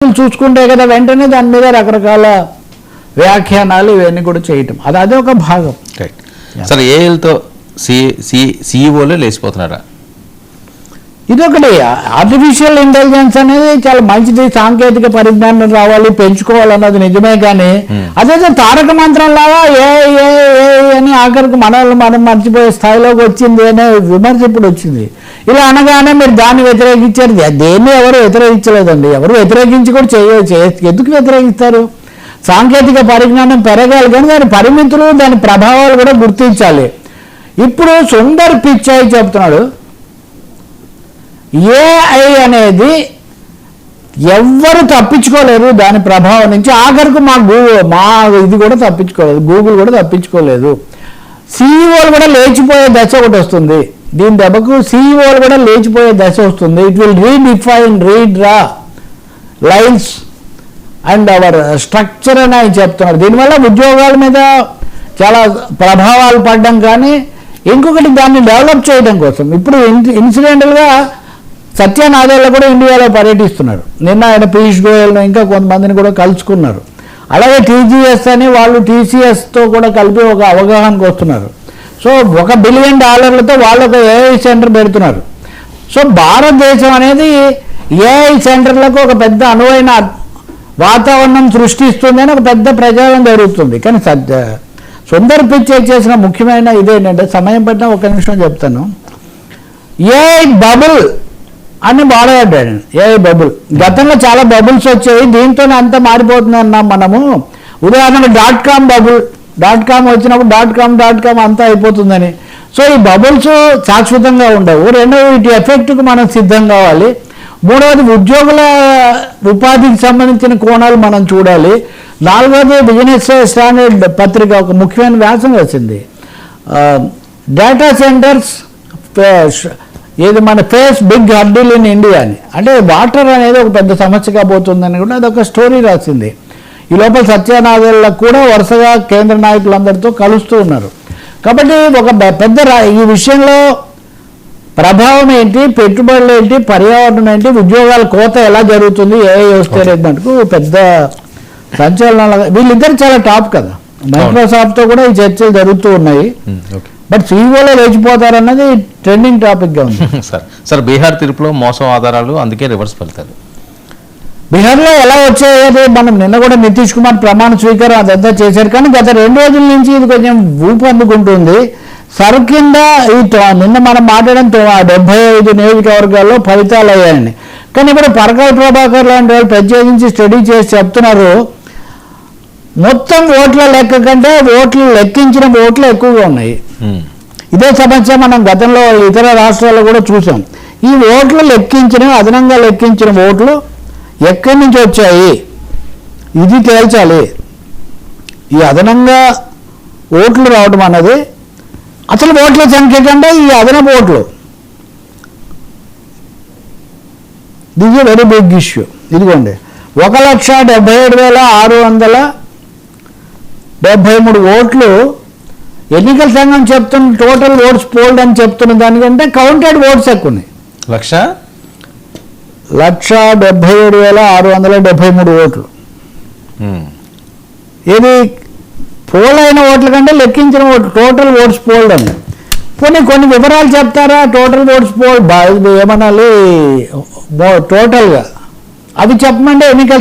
చూసుకుంటే కదా వెంటనే దాని మీద రకరకాల వ్యాఖ్యానాలు ఇవన్నీ కూడా చేయటం. అది అదే ఒక భాగం సరే ఏఎల్తో సి సి సిఇఓలే లేచిపోతున్నారా? ఇదొకటి. ఆర్టిఫిషియల్ ఇంటెలిజెన్స్ అనేది చాలా మంచిది. సాంకేతిక పరిజ్ఞానం రావాలి పెంచుకోవాలన్నది నిజమే కానీ అదేదో తారక మంత్రం లాగా ఏ ఏ ఏ అని ఆఖరికి మనల్ని మనం మర్చిపోయే స్థాయిలోకి వచ్చింది అనే విమర్శ ఇప్పుడు వచ్చింది. ఇలా అనగానే మీరు దాన్ని వ్యతిరేకించారు. దేన్ని ఎవరు వ్యతిరేకించలేదండి. ఎవరు వ్యతిరేకించి కూడా చేయ చేయ- ఎందుకు వ్యతిరేకిస్తారు? సాంకేతిక పరిజ్ఞానం పెరగాలి కానీ దాని పరిమితులు దాని ప్రభావాలు కూడా గుర్తించాలి. ఇప్పుడు సుందర్ పిచ్చాయి చెప్తున్నాడు. ఏఐ అనేది ఎవ్వరు తప్పించుకోలేరు. దాని ప్రభావం నుంచి ఆఖరికి మా గూగుల్ మా ఇది కూడా తప్పించుకోలేదు. గూగుల్ కూడా తప్పించుకోలేదు. సీఈఓలు కూడా లేచిపోయే దశ ఒకటి వస్తుంది. దీని దెబ్బకు సీఈఓలు కూడా లేచిపోయే దశ వస్తుంది. It will redefine redraw lines and our structure అని ఆయన చెప్తున్నారు. దీనివల్ల ఉద్యోగాల మీద చాలా ప్రభావాలు పడడం కానీ ఇంకొకటి దాన్ని డెవలప్ చేయడం కోసం. ఇప్పుడు ఇన్సిడెంటల్గా సత్యనాదేళ్ళ కూడా ఇండియాలో పర్యటిస్తున్నారు. నిన్న ఆయన పీయూష్ గోయల్ను ఇంకా కొంతమందిని కూడా కలుసుకున్నారు. అలాగే టీజీఎస్ అని వాళ్ళు టీసీఎస్తో కూడా కలిపి ఒక అవగాహనకు వస్తున్నారు. సో ఒక బిలియన్ డాలర్లతో వాళ్ళు ఒక ఏఐ సెంటర్ పెడుతున్నారు. సో భారతదేశం అనేది ఏఐ సెంటర్లకు ఒక పెద్ద అనువైన వాతావరణం సృష్టిస్తుందని ఒక పెద్ద ప్రచారం జరుగుతుంది. కానీ సద్య సుందర్ పిచ్చే చేసిన ముఖ్యమైన ఇదేంటంటే సమయం పట్టిన ఒక నిమిషం చెప్తాను. ఏఐ బబుల్ అని బాధపడ్డాడు. AI bubble? గతంలో చాలా బబుల్స్ వచ్చాయి దీంతోనే అంత మారిపోతుంది అన్నాం మనము. ఉదాహరణకు dot com bubble. Dot com వచ్చినప్పుడు డాట్ కామ్ డాట్ కామ్ అంతా అయిపోతుందని. సో ఈ బబుల్స్ శాశ్వతంగా ఉండవు. రెండవ వీటి ఎఫెక్ట్కి మనం సిద్ధం కావాలి. మూడవది ఉద్యోగుల ఉపాధికి సంబంధించిన కోణాలు మనం చూడాలి. నాలుగవది బిజినెస్ స్టాండర్డ్ పత్రిక ఒక ముఖ్యమైన వ్యాసం వచ్చింది డేటా సెంటర్స్ ఏది మన face big hurdle in India అని. అంటే వాటర్ అనేది ఒక పెద్ద సమస్య కాబోతుందని కూడా అదొక స్టోరీ రాసింది. ఈ లోపల సత్యనాథులకు కూడా వరుసగా కేంద్ర నాయకులందరితో కలుస్తూ ఉన్నారు. కాబట్టి ఒక పెద్ద ఈ విషయంలో ప్రభావం ఏంటి పెట్టుబడులు ఏంటి పర్యావరణం ఏంటి ఉద్యోగాల కోత ఎలా జరుగుతుంది ఏ అనేది మటుకు పెద్ద సంచలనాలు. వీళ్ళిద్దరు చాలా టాప్ కదా. మైక్రోసాఫ్ట్తో కూడా ఈ చర్చలు జరుగుతూ ఉన్నాయి. బట్ సీఈఓలో లేచిపోతారన్నది ట్రెండింగ్ టాపిక్గా ఉంది. సార్ సార్ బీహార్ తీర్పులో మోసం ఆధారాలు అందుకే రివర్స్ ఫలితాలు బీహార్లో ఎలా వచ్చాయో మనం నిన్న కూడా నితీష్ కుమార్ ప్రమాణ స్వీకారం అదంతా చేశారు. కానీ గత రెండు రోజుల నుంచి ఇది కొంచెం ఊపు అందుకుంటుంది. సరు కింద ఈ నిన్న మనం మాట్లాడిన తొ- డెబ్బై ఐదు నియోజకవర్గాల్లో ఫలితాలు అయ్యాయని. కానీ ఇప్పుడు పరకాల ప్రభాకర్ లాంటి వాళ్ళు ప్రత్యేకించి స్టడీ చేసి చెప్తున్నారు. మొత్తం ఓట్ల లెక్క కంటే ఓట్లు లెక్కించిన ఓట్లు ఎక్కువగా ఉన్నాయి. ఇదే సమస్య మనం గతంలో ఇతర రాష్ట్రాల్లో కూడా చూసాం. ఈ ఓట్లు లెక్కించిన అదనంగా లెక్కించిన ఓట్లు ఎక్కడి నుంచి వచ్చాయి? ఇది తేల్చాలి. ఈ అదనంగా ఓట్లు రావడం అన్నది అసలు ఓట్ల సంఖ్య కంటే ఈ అదనపు ఓట్లు. దిస్ వెరీ బిగ్ ఇష్యూ ఇదిగోండి. ఒక లక్ష డెబ్బై ఏడు వేల ఆరు వందల డెబ్బై మూడు ఓట్లు ఎన్నికల సంఘం చెప్తున్న టోటల్ ఓట్స్ పోల్డ్ అని చెప్తున్న దానికంటే కౌంటెడ్ ఓట్స్ ఎక్కువ ఉన్నాయి లక్ష? లక్ష డెబ్బై ఏడు వేల ఆరు వందల డెబ్బై మూడు ఓట్లు. ఇది పోల్ అయిన ఓట్ల కంటే లెక్కించిన ఓట్లు టోటల్ ఓట్స్ పోల్డ్ అని. కొన్ని కొన్ని వివరాలు చెప్తారా? టోటల్ ఓట్స్ పోల్ ఏమనాలి? టోటల్గా. అవి చెప్పమంటే ఎన్నికల